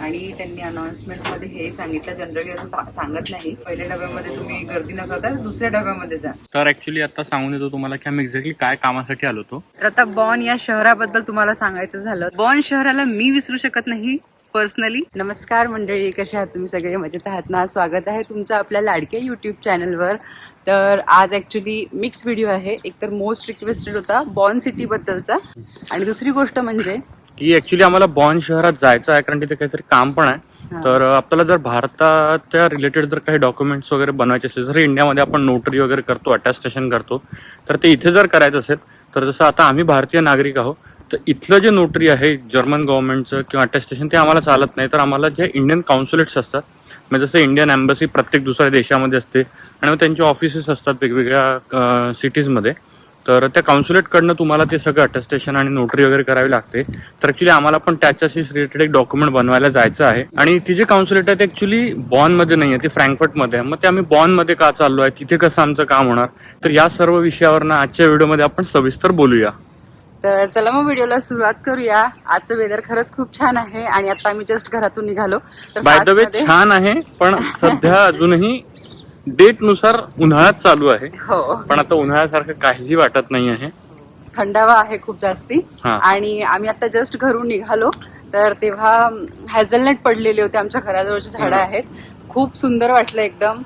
आणि त्यांनी अनाउन्समेंटमध्ये हे सांगितलं. जनरली असं सांगत नाही. पहिल्या डब्यामध्ये तुम्ही गर्दी न करता दुसऱ्या डब्यामध्ये जा. तर ऍक्च्युली आता सांगून देतो तुम्हाला की आम्ही एक्झॅक्टली काय कामासाठी आलो होतो. तर आता बॉन या शहराबद्दल तुम्हाला सांगायचं झालं. बॉन शहराला मी विसरू शकत नाही पर्सनली नमस्कार मंडळी कशा आहात तुम्ही? सगळे मजेत आहात ना? स्वागत आहे तुमचं आपल्या लाडक्या युट्यूब चॅनलवर तर आज ऍक्च्युली मिक्स व्हिडिओ आहे. एकतर मोस्ट रिक्वेस्टेड होता बॉन सिटी बद्दलचा आणि दुसरी गोष्ट म्हणजे की ऍक्च्युली आम्हाला बॉन शहरात जायचं आहे कारण तिथे काहीतरी काम पण आहे. हा. तर आपल्याला जर भारताच्या रिलेटेड जर काही डॉक्युमेंट्स वगैरे बनवायचे असले जर इंडियामध्ये आपण नोटरी वगैरे करतो अटॅस्टेशन करतो तर ते इथे जर करायचं असेल तर जसं आता आम्ही भारतीय नागरिक आहोत तर इथलं जे नोटरी आहे जर्मन गव्हर्नमेंटचं किंवा अटॅस्टेशन ते आम्हाला चालत नाही. तर आम्हाला जे इंडियन काउन्सिलेट्स असतात म्हणजे जसं इंडियन एम्बसी प्रत्येक दुसऱ्या देशामध्ये असते आणि मग त्यांचे ऑफिसेस असतात वेगवेगळ्या सिटीजमध्ये तर त्या कॉन्सुलेटकडनं तुम्हाला ते सगळं अटेस्टेशन आणि नोटरी वगैरे करावी लागते. तर ऍक्च्युली आम्हाला पण त्याच्याशी रिलेटेड एक डॉक्युमेंट बनवायला जायचं आहे. आणि ती जे कॉन्सुलेट आहे ते ऍक्च्युली बॉनमध्ये नाही आहे ती फ्रँकफर्टमध्ये आहे. मग ते आम्ही बॉनमध्ये का चाललो आहे? तिथे कसं आमचं काम होणार? तर या सर्व विषयावर ना आजच्या व्हिडिओमध्ये आपण सविस्तर बोलूया. तर चला मग व्हिडिओला सुरुवात करूया. आजचं वेदर खरंच खूप छान आहे आणि आता आम्ही जस्ट घरातून निघालो. तर बाय द वे छान आहे पण सध्या अजूनही डेटनुसार उन्हाळ्यात चालू आहे. हो. पण आता उन्हाळ्यासारखं काहीही वाटत नाही आहे. थंडावा आहे खूप जास्ती. हा. आणि आम्ही आता जस्ट घरून निघालो. तर तेव्हा हॅझलनट पडलेले होते आमच्या घराजवळचे झाडं हम्म. आहेत. खूप सुंदर वाटलं एकदम.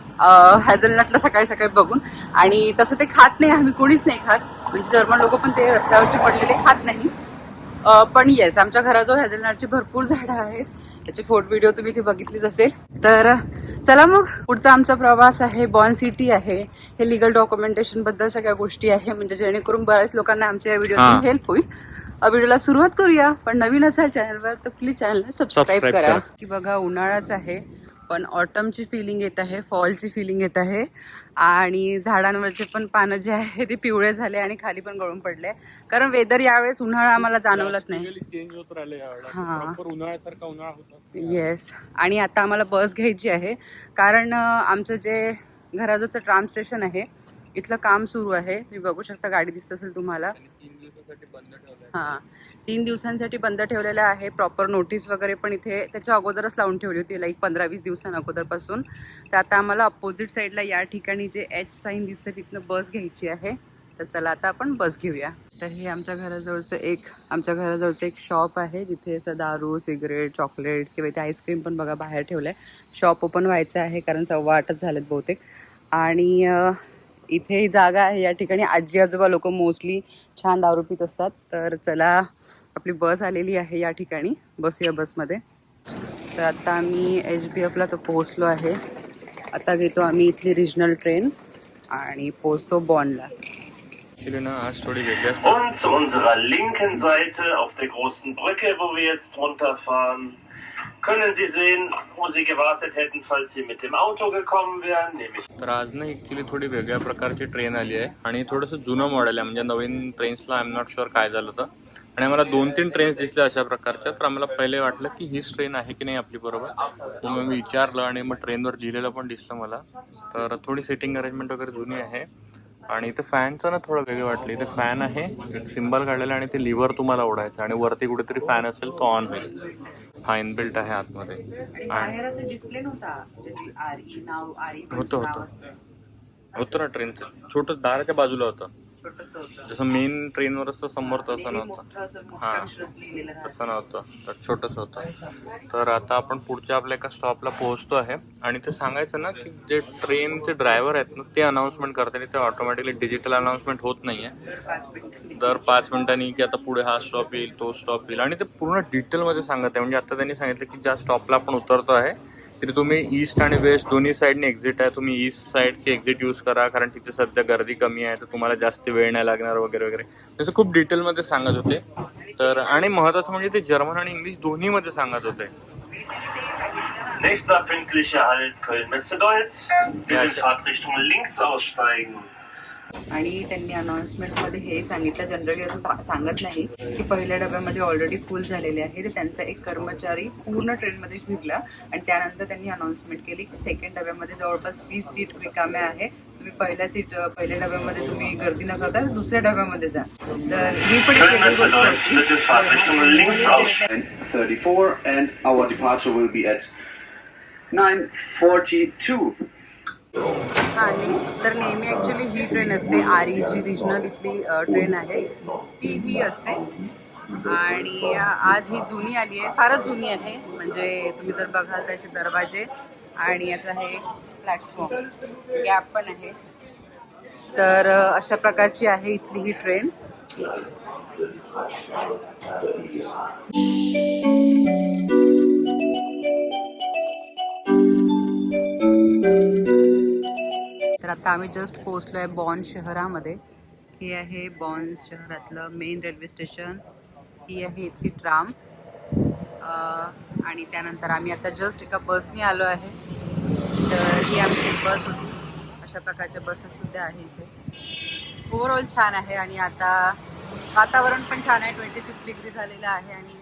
हॅझलनटला सकाळी सकाळी बघून. आणि तसं ते खात नाही आम्ही कोणीच नाही खात. म्हणजे जर्मन लोक पण ते रस्त्यावरचे पडलेले खात नाही. अ, पण येस आमच्या घराजवळ हॅझलनटची भरपूर झाडं आहेत. त्याची फोटो व्हिडिओ तुम्ही ती बघितलीच असेल. तर चला मग. पुढचा आमचा प्रवास आहे बॉन सिटी आहे. हे लिगल डॉक्युमेंटेशनबद्दल सगळ्या गोष्टी आहे. म्हणजे जेणेकरून बऱ्याच लोकांना आमच्या या. व्हिडिओ हेल्प होईल. व्हिडिओला सुरुवात करूया. पण नवीन असाल चॅनलवर तर प्लीज चॅनलला सबस्क्राईब करा. की बघा उन्हाळाच आहे. पण ऑटमची फिलिंग येत आहे फॉलची फिलिंग येत आहे. आणि झाडांवरचे पण पानं जे आहे ते पिवळे झाले आणि खाली पण गळून पडले. कारण वेदर यावेळेस उन्हाळा आम्हाला जाणवलाच नाही. हा. उन्हाळा होता येस आणि आता आम्हाला बस घ्यायची आहे. कारण आमचं जे घराजवळचं ट्राम स्टेशन आहे इथलं काम सुरू आहे. तुम्ही बघू शकता गाडी दिसत असेल तुम्हाला. तीन हां. तीन दिवसांसाठी बंद ठेवलेलं आहे. प्रॉपर नोटीस वगैरे पण इथे त्याच्या अगोदरच लावून ठेवली होती लाईक पंधरा वीस दिवसांअगोदरपासून तर आता आम्हाला अपोजिट साईडला या ठिकाणी जे एच साईन दिसतं तिथनं बस घ्यायची आहे. तर चला आता आपण बस घेऊया. तर हे आमच्या घराजवळचं एक आमच्या घराजवळचं एक शॉप आहे जिथे असं दारू सिगरेट चॉकलेट्स किंवा इथे आईस्क्रीम पण बघा बाहेर ठेवलं आहे शॉप ओपन व्हायचं आहे कारण सव्वा आठच झालेत बहुतेक. आणि इथे ही जागा आहे. या ठिकाणी आजी आजोबा लोक मोस्टली छान दारू पित असतात. तर चला आपली बस आलेली आहे या ठिकाणी. बसूया बसमध्ये. तर आता आम्ही एच बी एफला तर पोहोचलो आहे. आता घेतो आम्ही इथली रिजनल ट्रेन आणि पोहोचतो बॉनला ना आज थोडी वेगळ्या können Sie sehen, wo Sie gewartet hätten, falls Sie mit dem Auto gekommen wären, nämlich तर आज ना ऍक्च्युली थोडी वेगळ्या प्रकारची ट्रेन आली आहे. आणि थोडंसं जुनं मॉडेल आहे. म्हणजे नवीन ट्रेन्सला आय एम नॉट शुअर काय झालं होतं. आणि आम्हाला दोन तीन ट्रेन्स दिसल्या अशा प्रकारच्या. तर आम्हाला पहिले वाटलं की हीच ट्रेन आहे की नाही आपली बरोबर. मग मी विचारलं आणि मग ट्रेनवर लिहिलेलं पण दिसलं मला. तर थोडी सिटिंग अरेंजमेंट वगैरे जुनी आहे. आणि इथं फॅनचं ना थोडं वेगळं वाटलं. इथे फॅन आहे. एक सिम्बल काढलेला आणि ते लिव्हर तुम्हाला ओढायचं आणि वरती कुठेतरी फॅन असेल तो ऑन होईल. हा इनबिल्ट आहे आतमध्ये. आणि बाहेर असं डिस्प्ले नव्हता. आर ई नाव आर ई होतं, होतं. होतं ना ट्रेनचं छोटं दाराच्या बाजूला होतं. छोटस होतं. जसं मेन ट्रेनवर असतं समोर तसं नव्हतं. मोठं असं मोठ्या हा. अक्षरात लिहिलेलं राहतं. तसं नव्हतं. तर छोटंच होतं. तर आता आपण पुढच्या आपल्या एका स्टॉपला पोहोचतो आहे. आणि ते सांगायचं ना की जे ट्रेनचे ड्रायव्हर आहेत ना ते अनाऊन्समेंट करतात ते ऑटोमॅटिकली डिजिटल अनाऊन्समेंट होत नाहीये. दर पाच मिनिटांनी दर पाच मिनिटांनी की आता पुढे हा स्टॉप येईल तो स्टॉप येईल. आणि ते पूर्ण डिटेलमध्ये सांगत आहे. म्हणजे आता त्यांनी सांगितलं की ज्या स्टॉपला आपण उतरतो आहे तिथे तुम्ही ईस्ट आणि वेस्ट दोन्ही साईडने एक्झिट आहे. तुम्ही ईस्ट साईडची एक्झिट यूज करा कारण तिथे सध्या गर्दी कमी आहे तर तुम्हाला जास्त वेळ नाही लागणार वगैरे वगैरे. जसं खूप डिटेलमध्ये सांगत होते. तर आणि महत्वाचं म्हणजे ते जर्मन आणि इंग्लिश दोन्हीमध्ये सांगत होते. Nächster pünktlicher Halt Köln-Metze-Deutz. Bitte Fahrtrichtung links aussteigen. आणि त्यांनी अनाउन्समेंटमध्ये हे सांगितलं. जनरली असं सांगत नाही की पहिल्या डब्यामध्ये ऑलरेडी फुल झालेले आहे. तर त्यांचा एक कर्मचारी पूर्ण ट्रेनमध्ये फिरला आणि त्यानंतर त्यांनी अनाउन्समेंट केली की सेकंड डब्यामध्ये जवळपास वीस सीट रिकाम्या आहे. तुम्ही पहिल्या सीट पहिल्या डब्यामध्ये तुम्ही गर्दी न करता दुसऱ्या डब्यामध्ये जा. तर ही पण एक वेगळी गोष्ट होती aussteigen. 9.34 and our departure will be at 9.42. हा तर नेहमी ॲक्च्युली ही ट्रेन असते आर जी रिजनल इथली ट्रेन आहे ती ही असते आणि आज ही जुनी आली आहे फारच जुनी आहे म्हणजे तुम्ही जर बघाल त्याचे दरवाजे आणि याचा आहे प्लॅटफॉर्म गॅप पण आहे तर अशा प्रकारची आहे इथली ही ट्रेन तर आता आम्ही जस्ट पोहोचलो आहे बॉन शहरामध्ये. हे आहे बॉन शहरातलं मेन रेल्वे स्टेशन ही आहे इथली ट्राम आणि त्यानंतर आम्ही आता जस्ट एका बसने आलो आहे. तर ही आमची बस होती. अशा प्रकारच्या बसेस सुद्धा आहे इथे. ओव्हरऑल छान आहे आणि आता वातावरण पण छान आहे. ट्वेंटी सिक्स डिग्री झालेलं आहे आणि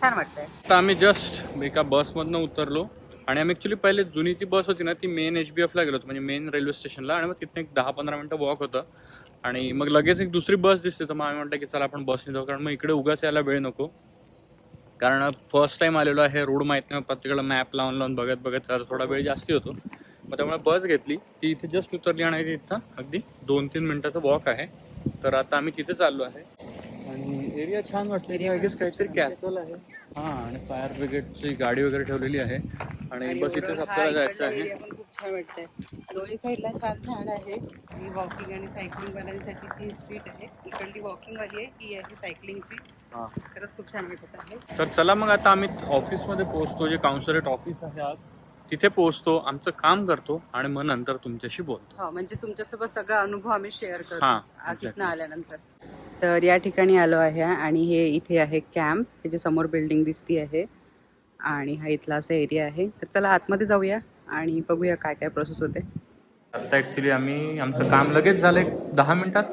छान वाटतंय. आता आम्ही जस्ट एका बसमधनं उतरलो. आणि आम्ही ॲक्च्युली पहिले जुनी जी बस होती ना ती मेन एच बी एफला गेलो होतो. म्हणजे मेन रेल्वे स्टेशनला आणि मग तिथून एक दहा पंधरा मिनटं वॉक होतं. आणि मग लगेच एक दुसरी बस दिसते तर मग आम्ही म्हटलं की चला आपण बसने जाऊ. कारण मग इकडे उगाच यायला वेळ नको. कारण फर्स्ट टाईम आलेलो आहे रोड माहीत नाही. प्रत्येकाला मॅप लावून लावून बघत बघत चालत थोडा वेळ जास्ती होतो. मग त्यामुळे बस घेतली. ती इथे जस्ट उतरली आणि इथं अगदी दोन तीन मिनटाचा वॉक आहे. तर आता आम्ही तिथे चाललो आहे. आणि एरिया छान वाटते एरिया गेस काहीतरी कॅसल आहे. हां आणि फायर ब्रिगेडची गाडी वगैरे ठेवलेली आहे. आणि बस इथेच आपल्याला जायचं आहे. खूप छान वाटतंय. दोन्ही साईडला छान झाड आहे. ही वॉकिंग आणि सायकलिंग वाल्यांसाठीची स्ट्रीट आहे इकडली वॉकिंग वाली आहे ही आहे सायकलिंगची हां. खरंच खूप छान वाटत आहे. तर चला मग आता आम्ही ऑफिसमध्ये पोहोचतो. जे काउन्सिलेट ऑफिस आहे आज. तिथे पोहोचतो आमचं काम करतो आणि मग नंतर तुमच्याशी बोलतो. हो म्हणजे तुमच्यासोबत सगळा अनुभव आम्ही शेअर करतो. हां, exactly. आल्यानंतर. तर या ठिकाणी आलो आहे आणि हे इथे आहे कॅम्प ह्याच्या समोर बिल्डिंग दिसती आहे आणि हा इथला असा एरिया आहे. तर चला आतमध्ये जाऊया आणि बघूया काय काय प्रोसेस होते. आता ॲक्च्युली आम्ही आमचं काम लगेच झालं एक दहा मिनिटात.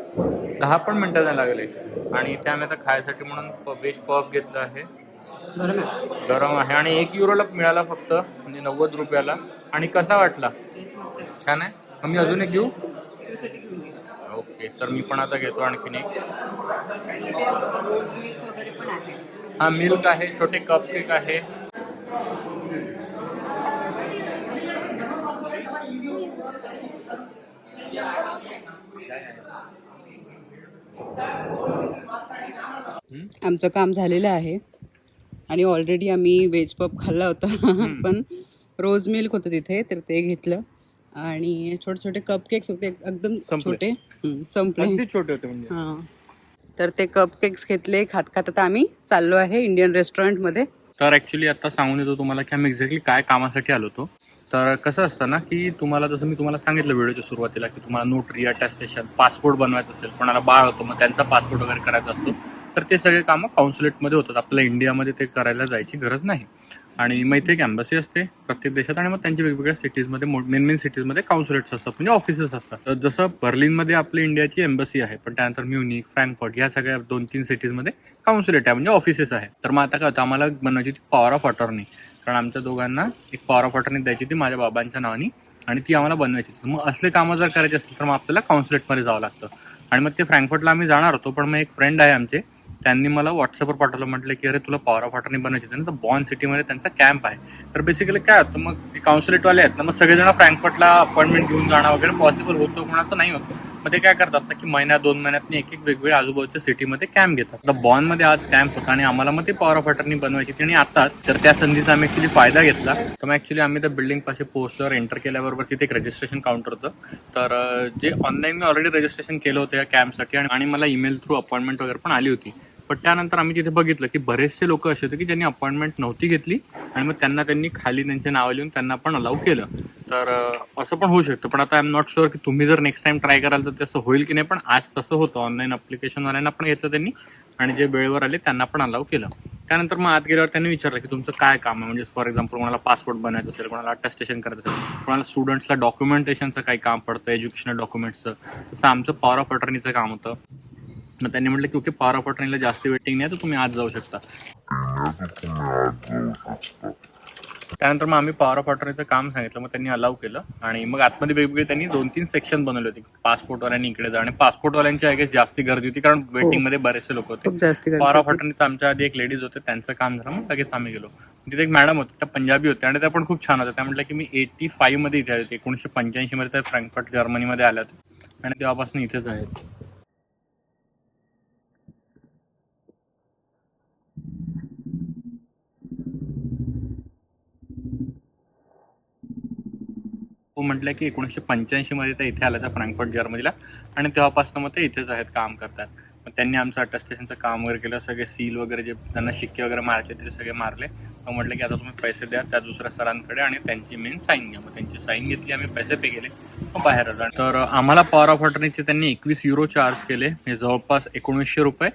दहा पण मिनिटं नाही लागले. आणि इथे आम्ही आता खायसाठी म्हणून व्हेज पफ घेतलं आहे. गरम आहे. आणि एक युरोला मिळाला फक्त म्हणजे नव्वद रुपयाला. आणि कसा वाटला? छान आहे? मग मी अजून एक घेऊ? ओके तर मी पण आता घेतो आणखीन एक. आणि इथे रोज मिल्क वगैरे पण आहे. हा मिल्क आहे छोटे कप केक आहे. आमचं काम झालेलं आहे. आणि ऑलरेडी आम्ही व्हेज पप खाल्ला होता. पण रोज मिल्क होतं तिथे तर ते घेतलं. आणि छोटे छोटे कप केक्स होते एकदम. छोटे. संपले. छोटे होते म्हणजे. तर ते कप केक्स घेतले खात खात आता आम्ही चाललो आहे इंडियन रेस्टॉरंटमध्ये तर ॲक्च्युली आता सांगून येतो तुम्हाला की आम्ही एक्झॅक्टली काय कामासाठी आलो होतो. तर कसं असतं ना की तुम्हाला जसं मी तुम्हाला सांगितलं व्हिडिओच्या सुरुवातीला की तुम्हाला नोटरी अटॅस्टेशन पासपोर्ट बनवायचं असेल कोणाला बाळ होतं मग त्यांचा पासपोर्ट वगैरे करायचा असतो. तर ते सगळे कामं कॉन्सुलेटमध्ये होतात. आपल्याला इंडियामध्ये ते करायला जायची गरज नाही. आणि मग इथे एक एम्बसी असते प्रत्येक देशात आणि मग त्यांच्या वेगवेगळ्या सिटीजमध्ये मेन मेन सिटीजमध्ये कॉन्सुलेट्स असतात. म्हणजे ऑफिसेस असतात. तर जसं बर्लिनमध्ये आपली इंडियाची एम्बसी आहे पण त्यानंतर म्युनिक फ्रँकफर्ट या सगळ्या दोन तीन सिटीजमध्ये कॉन्सुलेट आहे. म्हणजे ऑफिसेस आहे. तर मग आता काय होतं? आम्हाला बनवायची ती पॉवर ऑफ अटॉर्नी कारण आमच्या दोघांना एक पॉवर ऑफ अटॉर्नी द्यायची ती माझ्या बाबांच्या नावाने आणि ती आम्हाला बनवायची होती. मग असले कामं जर करायची असतील तर मग आपल्याला कॉन्सुलेटमध्ये जावं लागतं. आणि मग ते फ्रँकफर्टला आम्ही जाणार होतो पण मग एक फ्रेंड आहे आमचे त्यांनी मला व्हॉट्सअपवर पाठवलं म्हटलं की अरे तुला पॉवर ऑफ अटर्नी बनवायची ना तर बॉन सिटीमध्ये त्यांचा कॅम्प आहे. तर बेसिकली काय होतं मग ते काउन्सिलेटवाले आहेत ना मग सगळेजण फ्रँकफर्टला अपॉइंटमेंट घेऊन जाणं वगैरे पॉसिबल होतं कोणाचं नाही होतं. मग ते काय करतात ना की महिन्या दोन महिन्यात एक एक वेगवेगळ्या आजूबाजूच्या सिटीमध्ये कॅम्प घेतात. तर बॉनमध्ये आज कॅम्प होता आणि आम्हाला मग ते पॉवर ऑफ अटर्नी बनवायची होती आणि आताच तर त्या संधीचा आम्ही ऍक्च्युली फायदा घेतला. तर मग ऍक्च्युली आम्ही त्या बिल्डिंग पाशी पोहोचल्यावर एंटर केल्याबरोबर तिथे एक रजिस्ट्रेशन काउंटर होतं. तर जे ऑनलाईन मी ऑलरेडी रजिस्ट्रेशन केलं होतं या कॅम्पसाठी आणि मला ईमेल थ्रू अपॉइंटमेंट वगैरे पण आली होती. पण त्यानंतर आम्ही तिथे बघितलं की बरेचसे लोक असे होते की ज्यांनी अपॉइंटमेंट नव्हती घेतली आणि मग त्यांना त्यांनी खाली त्यांचे नावं लिहून त्यांना पण अलाव केलं. तर असं पण होऊ शकतं. पण आता आय एम नॉट शुअर की तुम्ही जर नेक्स्ट टाइम ट्राय कराल तर तसं होईल की नाही पण आज तसं होतं. ऑनलाईन अप्लिकेशनवाल्यांना पण घेतलं त्यांनी आणि जे वेळेवर आले त्यांना पण अलाव केलं. त्यानंतर मग आत गेल्यावर त्यांनी विचारलं की तुमचं काय काम आहे? म्हणजे फॉर एक्झाम्पल कोणाला पासपोर्ट बनायचं असेल कोणाला अटेस्टेशन करायचं असेल कोणाला स्टुडंट्सला डॉक्युमेंटेशनचं काही काम पडतं एज्युकेशनल डॉक्युमेंट्सचं तसं आमचं पॉवर ऑफ अटर्नीचं काम होतं. मग त्यांनी म्हटलं की ओके पॉवर ऑफ अटर्नीला जास्त वेटिंग नाही तर तुम्ही आज जाऊ शकता. त्यानंतर मग आम्ही पॉवर ऑफ अटॉर्नीचं काम सांगितलं मग त्यांनी अलाव केलं. आणि मग आतमध्ये वेगवेगळे त्यांनी दोन तीन सेक्शन बनवले होते. पासपोर्टवाल्यांनी इकडे जा आणि पासपोर्टवाल्यांची आय गेस जास्ती गर्दी होती कारण वेटिंगमध्ये बरेचसे लोक होते. पॉवर ऑफ अटर्नीचं आमच्या आधी एक लेडीज होते त्यांचं काम झालं मग लगेच आम्ही गेलो. तिथे एक मॅडम होते त्या पंजाबी होत्या आणि त्या पण खूप छान होत्या. त्या म्हटलं की मी एटी फाईव्हमध्ये इथे आले होते एकोणीशे पंच्याऐंशी मध्ये त्या फ्रँकफर्ट जर्मनीमध्ये आल्या होत्या. आणि तेव्हापासून इथेच आहेत. तो म्हटलं की एकोणीसशे पंच्याऐंशीमध्ये ते इथे आल्या त्या फ्रँकफर्ट जर्मनीला आणि तेव्हापासून मग ते इथेच आहेत काम करतात. मग त्यांनी आमचं अटेस्टेशनचं काम वगैरे केलं सगळे सील वगैरे जे त्यांना शिक्के वगैरे मारले ते सगळे मारले. मग म्हटलं की आता तुम्ही पैसे द्या त्या दुसऱ्या सरांकडे आणि त्यांची मेन साईन घ्या. मग त्यांची साईन घेतली आम्ही पैसे पे केले मग बाहेर आलो. तर आम्हाला पॉवर ऑफ अटर्नीचे त्यांनी एकवीस युरो चार्ज केले. हे जवळपास एकोणीसशे रुपये.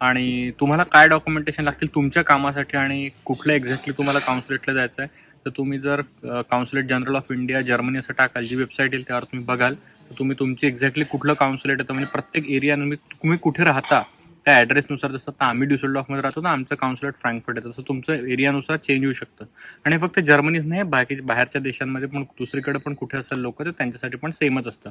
आणि तुम्हाला काय डॉक्युमेंटेशन लागतील तुमच्या कामासाठी आणि कुठलं एक्झॅक्टली तुम्हाला काउन्सिलेटला जायचं आहे तर तुम्ही जर consulate general of India Germany असं टाकाल जी वेबसाईट येईल त्यावर तुम्ही बघाल तर तुम्ही तुमची एक्झॅक्टली कुठलं काउन्सिलेट येतं म्हणजे प्रत्येक एरिया तुम्ही कुठे राहता त्या ॲड्रेसनुसार जसं आता आम्ही ड्युसलडॉफमध्ये राहतो ना आमचं काउन्सिलेट फ्रँकफर्ट येतं तसं तुमचं एरियानुसार चेंज होऊ शकतं. आणि फक्त जर्मनीच नाही बाकी बाहेरच्या देशांमध्ये पण दुसरीकडे पण कुठे असेल लोक तर त्यांच्यासाठी पण सेमच असतं.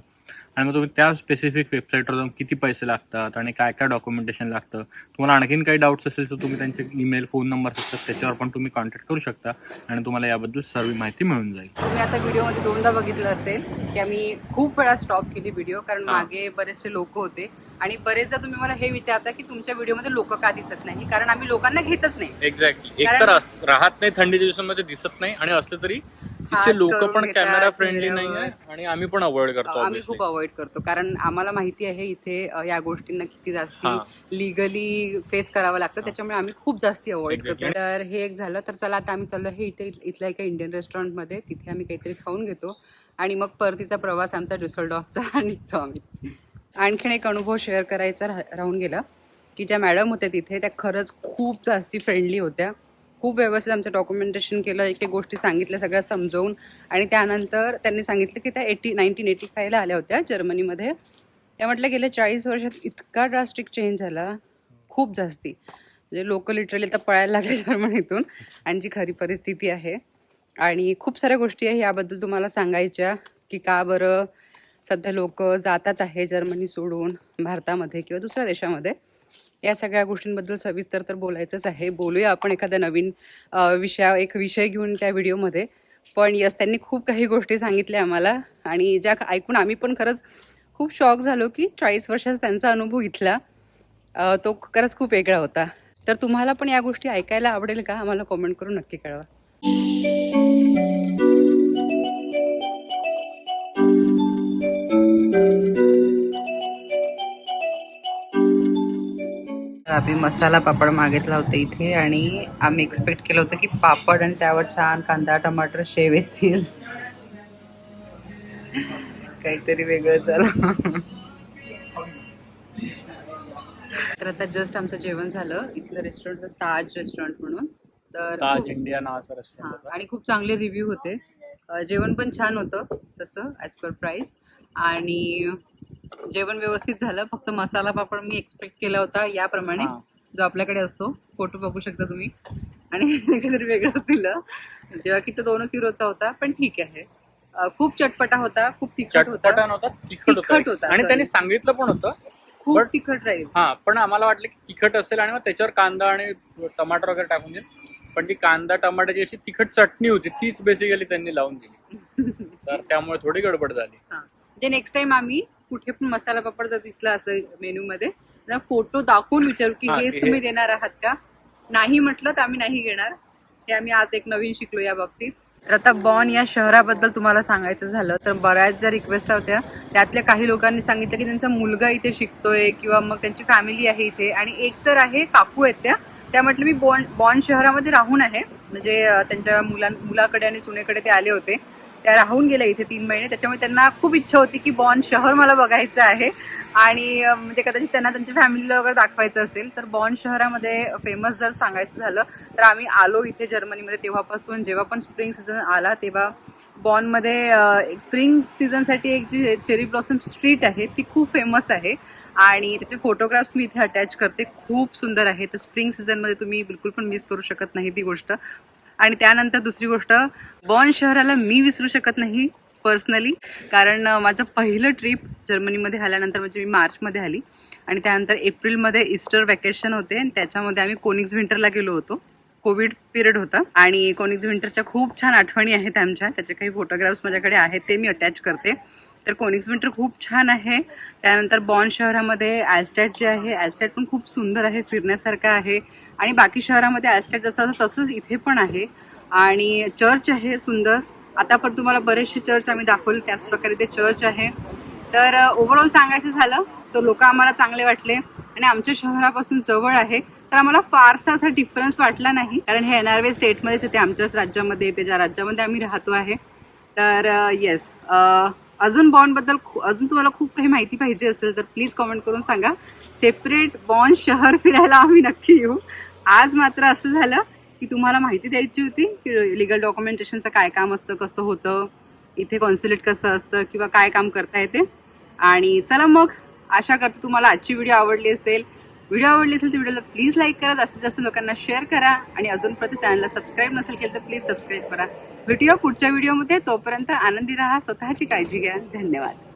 आणि मग तुम्ही त्या स्पेसिफिक वेबसाईटवर जाऊन किती पैसे लागतात आणि काय काय डॉक्युमेंटेशन लागतं? तुम्हाला आणखीन काही डाऊट्स असेल तर तुम्ही त्यांचे ईमेल फोन नंबर्स असतात त्याच्यावर पण तुम्ही कॉन्टॅक्ट करू शकता आणि तुम्हाला याबद्दल सर्व माहिती मिळून जाईल. तुम्ही आता व्हिडिओमध्ये दोनदा बघितलं असेल की आम्ही खूप वेळा स्टॉप केली व्हिडिओ कारण. मागे बरेचसे लोक होते. आणि बरेचदा तुम्ही मला हे विचारता की तुमच्या व्हिडिओमध्ये लोक का दिसत नाही? कारण आम्ही लोकांना घेतच नाही. एक्झॅक्टली एक तर राहत नाही थंडीच्या दिवसांमध्ये दिसत नाही आणि असलं तरी लोक पण कॅमेरा फ्रेंडली. नाही आहे आणि आम्ही पण अवॉइड करतो आम्ही. खूप अवॉइड करतो. कारण आम्हाला माहिती आहे इथे या गोष्टींना किती जास्ती. लिगली फेस करावं लागतं. त्याच्यामुळे आम्ही खूप जास्ती अवॉइड करतो. तर हे एक झालं तर चला आता आम्ही चाललो हे इथे इथल्या एका इंडियन रेस्टॉरंटमध्ये तिथे आम्ही काहीतरी खाऊन घेतो. आणि मग परतीचा प्रवास आमचा डिसॉल्डॉफचा निघतो आम्ही. आणखीन एक अनुभव शेअर करायचा राह- राहून गेला की ज्या मॅडम होत्या तिथे त्या खरंच खूप जास्ती फ्रेंडली होत्या. खूप व्यवस्थित आमचं डॉक्युमेंटेशन केलं एक एक गोष्टी सांगितल्या सगळ्या समजवून. आणि त्यानंतर त्यांनी सांगितलं की त्या एटी नाईन्टीन एटी फायला आल्या होत्या जर्मनीमध्ये. त्या म्हटलं गेल्या चाळीस वर्षात इतका ड्रास्टिक चेंज झाला. खूप जास्ती. म्हणजे लोक लिटरली तर पळायला लागले जर्मनीतून. आणि जी खरी परिस्थिती आहे. आणि खूप साऱ्या गोष्टी आहे याबद्दल तुम्हाला सांगायच्या की का बरं सध्या लोक जातात आहे जर्मनी सोडून भारतामध्ये किंवा दुसऱ्या देशामध्ये. या सगळ्या गोष्टींबद्दल सविस्तर तर बोलायचंच आहे. बोलूया आपण एखाद्या नवीन विषया एक विषय घेऊन त्या व्हिडिओमध्ये. पण यस त्यांनी खूप काही गोष्टी सांगितल्या आम्हाला आणि ज्या ऐकून आम्ही पण खरंच खूप शॉक झालो की चाळीस वर्षाचा त्यांचा अनुभव इथला तो खरंच खूप वेगळा होता. तर तुम्हाला पण या गोष्टी ऐकायला आवडेल का? आम्हाला कॉमेंट करून नक्की कळवा. आम्ही मसाला पापड मागितला होता इथे आणि आम्ही एक्सपेक्ट केलं होतं की पापड आणि त्यावर छान कांदा टमाटर शेव येतील. काहीतरी वेगळं झालं. तर आता जस्ट आमचं जेवण झालं. इथलं रेस्टॉरंट ताज रेस्टॉरंट म्हणून. तर ताज इंडिया नावाचा रेस्टॉरंट आणि खूप चांगले रिव्ह्यू होते. जेवण पण छान होतं तसं ॲज पर प्राईस आणि जेवण व्यवस्थित झालं. फक्त मसाला पापड मी एक्सपेक्ट केला होता याप्रमाणे. जो आपल्याकडे असतो. फोटो बघू शकता तुम्ही. आणि काहीतरी वेगळंच दिलं. जेव्हा की तो दोनच युरोचा होता पण ठीक आहे. खूप चटपटा होता खूप तिखट होता. तिखट होता. आणि. त्यांनी सांगितलं पण होतं. खूप तिखट राहील. हा पण आम्हाला वाटलं की तिखट असेल आणि मग त्याच्यावर कांदा आणि टमाटर वगैरे टाकून देईल. पण ती कांदा टमाट्याची अशी तिखट चटणी होती तीच बेसिकली त्यांनी लावून दिली. तर त्यामुळे थोडी गडबड झाली. नेक्स्ट टाइम आम्ही कुठे पण मसाला पापड जर दिसला असं मेन्यू मध्ये तर फोटो दाखवून विचारू की हा, हेच तुम्ही देणार आहात का? नाही म्हटलं तर आम्ही नाही घेणार. हे आम्ही आज एक नवीन शिकलो या बाबतीत. तर आता बॉन या शहराबद्दल तुम्हाला सांगायचं झालं तर बऱ्याच ज्या रिक्वेस्ट होत्या त्यातल्या काही लोकांनी सांगितलं की त्यांचा मुलगा इथे शिकतोय किंवा मग त्यांची फॅमिली आहे इथे. आणि एक तर आहे काकू आहेत त्या. त्या म्हटलं मी बॉन बॉन शहरामध्ये राहून आहे. म्हणजे अं, त्यांच्या मुलां मुलाकडे आणि सुनेकडे ते आले होते. त्या राहून गेल्या इथे तीन महिने. त्याच्यामुळे त्यांना खूप इच्छा होती की बॉन शहर मला बघायचं आहे. आणि म्हणजे कदाचित त्यांना त्यांच्या फॅमिलीला वगैरे दाखवायचं असेल तर बॉन शहरामध्ये फेमस जर सांगायचं झालं तर आम्ही आलो इथे जर्मनीमध्ये तेव्हापासून. जेव्हा पण स्प्रिंग सीझन आला तेव्हा बॉनमध्ये स्प्रिंग सीझनसाठी एक जी चेरी ब्लॉसम स्ट्रीट आहे ती खूप फेमस आहे. आणि त्याचे फोटोग्राफ्स मी इथे अटॅच करते. खूप सुंदर आहे. तर स्प्रिंग सीझनमध्ये तुम्ही बिलकुल पण मिस करू शकत नाही ती गोष्ट. आणि त्यानंतर दुसरी गोष्ट बॉन शहराला मी विसरू शकत नाही पर्सनली. कारण माझं पहिलं ट्रिप जर्मनीमध्ये आल्यानंतर म्हणजे मी मार्चमध्ये आली. आणि त्यानंतर एप्रिलमध्ये इस्टर वॅकेशन होते आणि त्याच्यामध्ये आम्ही कोनिक्स विंटरला गेलो होतो. कोविड पिरियड होता. आणि कोनिक्स विंटरच्या खूप छान आठवणी आहेत आमच्या. त्याचे काही फोटोग्राफ्स माझ्याकडे आहेत ते मी अटॅच करते. तर कोनिक्स विंटर खूप छान आहे. त्यानंतर बॉन शहरामध्ये ॲस्टॅट जे आहे ॲस्टॅट पण खूप सुंदर आहे फिरण्यासारखं आहे. आणि बाकी शहरामध्ये ॲस्टॅट जसं असं तसंच इथे पण आहे. आणि चर्च आहे सुंदर. आता पण तुम्हाला बरेचसे चर्च आम्ही दाखवले त्याच प्रकारे ते चर्च आहे. तर ओव्हरऑल सांगायचं झालं तर लोक आम्हाला चांगले वाटले. आणि आमच्या शहरापासून जवळ आहे. तर आम्हाला फारसा असा डिफरन्स वाटला नाही. कारण हे एन आर वे स्टेटमध्येच येते आमच्याच राज्यामध्ये येते ज्या राज्यामध्ये आम्ही राहतो आहे. तर येस अजून बॉन्डबद्दल अजून तुम्हाला खूप काही माहिती पाहिजे असेल तर प्लीज कमेंट करून सांगा. सेपरेट बॉन्ड शहर फिरायला आम्ही नक्की येऊ. आज मात्र असं झालं की तुम्हाला माहिती द्यायची होती की लिगल डॉक्युमेंटेशनचं काय काम असतं कसं होतं इथे कॉन्सुलेट कसं असतं किंवा काय काम करता येते. आणि चला मग आशा करते तुम्हाला आजची व्हिडिओ आवडली असेल. व्हिडिओ आवडली असेल तर व्हिडिओला प्लीज लाईक करा. जास्तीत जास्त लोकांना शेअर करा. आणि अजून चॅनलला सबस्क्राईब नसेल केलं तर प्लीज सबस्क्राईब करा. भेटूया पुढच्या व्हिडिओमध्ये. तोपर्यंत आनंदी राहा स्वतःची काळजी घ्या. धन्यवाद.